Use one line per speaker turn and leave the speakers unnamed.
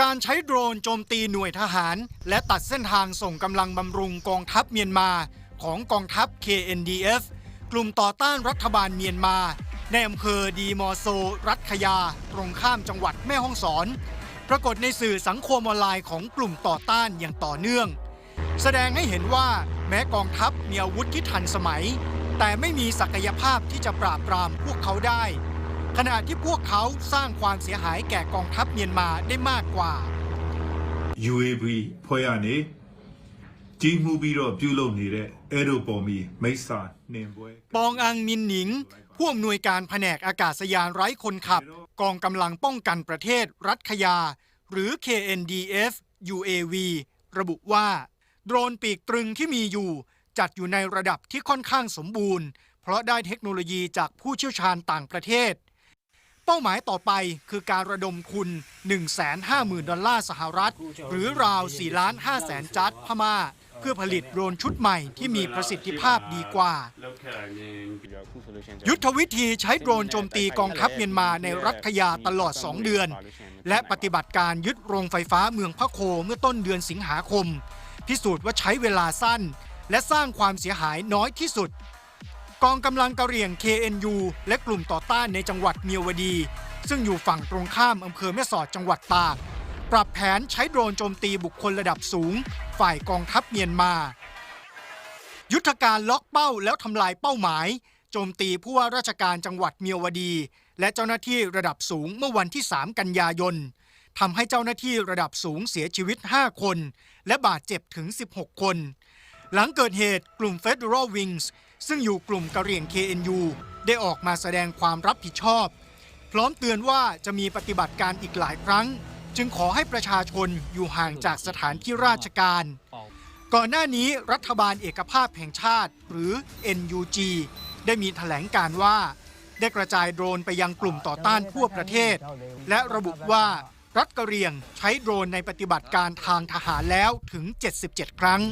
การใช้โดรนโจมตีหน่วยทหาร และตัดเส้นทางส่งกำลังบำรุงกองทัพเมียนมา ของกองทัพ KNDF กลุ่มต่อต้านรัฐบาลเมียนมา ในอำเภอดีมอโซ รัฐขยา ตรงข้ามจังหวัดแม่ฮ่องสอน ปรากฏในสื่อสังคมออนไลน์ของกลุ่มต่อต้านอย่างต่อเนื่อง แสดงให้เห็นว่าแม้กองทัพมีอาวุธที่ทันสมัย แต่ไม่มีศักยภาพที่จะปราบปรามพวกเขาได้ ขณะที่พวกเขาสร้างความเสียหายแก่กองทัพเมียนมาได้มากกว่า
UAV ဖွဲ့ရနေကြီးမှုပြီးတော့ပြုလုပ်နေတဲ့အဲ့လိုပေါ်မီမိတ်ဆာနှင်ပွဲ
ปองอังมินหนิง ผู้อำนวยการแผนกอากาศยานไร้คนขับ กองกำลังป้องกันประเทศรัฐขยา หรือ KNDF UAV ระบุว่า โดรนปีกตรึงที่มีอยู่ จัดอยู่ในระดับที่ค่อนข้างสมบูรณ์ เพราะได้เทคโนโลยีจากผู้เชี่ยวชาญต่างประเทศ เ ป้าหมายต่อไปคือการระดมทุน 150,000 ดอลลาร์สหรัฐ หรือราว4ล้าน5แสนจัดพม่า เพื่อผลิตโดรนชุดใหม่ที่มีประสิทธิภาพดีกว่า ยุทธวิธีใช้โดรนโจมตีกองทัพเมียนมาในรัฐยาตลอด 2 เดือน และปฏิบัติการยึดโรงไฟฟ้าเมืองพะโคเมื่อต้นเดือนสิงหาคม พิสูจน์ว่าใช้เวลาสั้น และสร้างความเสียหายน้อยที่สุด กองกำลังกะเหรี่ยง KNU และกลุ่มต่อต้านในจังหวัดเมียวดี ซึ่งอยู่ฝั่งตรงข้ามอำเภอแม่สอดจังหวัดตาก ปรับแผนใช้โดรนโจมตีบุคคลระดับสูง ฝ่ายกองทัพเมียนมา ยุทธการล็อกเป้าแล้วทำลายเป้าหมาย โจมตีผู้ว่าราชการจังหวัดเมียวดี และเจ้าหน้าที่ระดับสูงเมื่อวันที่ 3 กันยายนทำให้เจ้าหน้าที่ระดับสูงเสียชีวิต 5 คน และบาดเจ็บถึง 16 คน หลังเกิดเหตุกลุ่ม Federal Wings ซึ่งอยู่กลุ่มกะเหรี่ยง KNU ได้ออกมาแสดงความรับผิดชอบ พร้อมเตือนว่าจะมีปฏิบัติการอีกหลายครั้ง จึงขอให้ประชาชนอยู่ห่างจากสถานที่ราชการ ก่อนหน้านี้รัฐบาลเอกภาพแห่งชาติ หรือ NUG ได้มีแถลงการว่า ได้กระจายโดรนไปยังกลุ่มต่อต้านทั่วประเทศ และระบุว่ารัฐกะเหรี่ยงใช้โดรนในปฏิบัติการทางทหารแล้วถึง 77 ครั้ง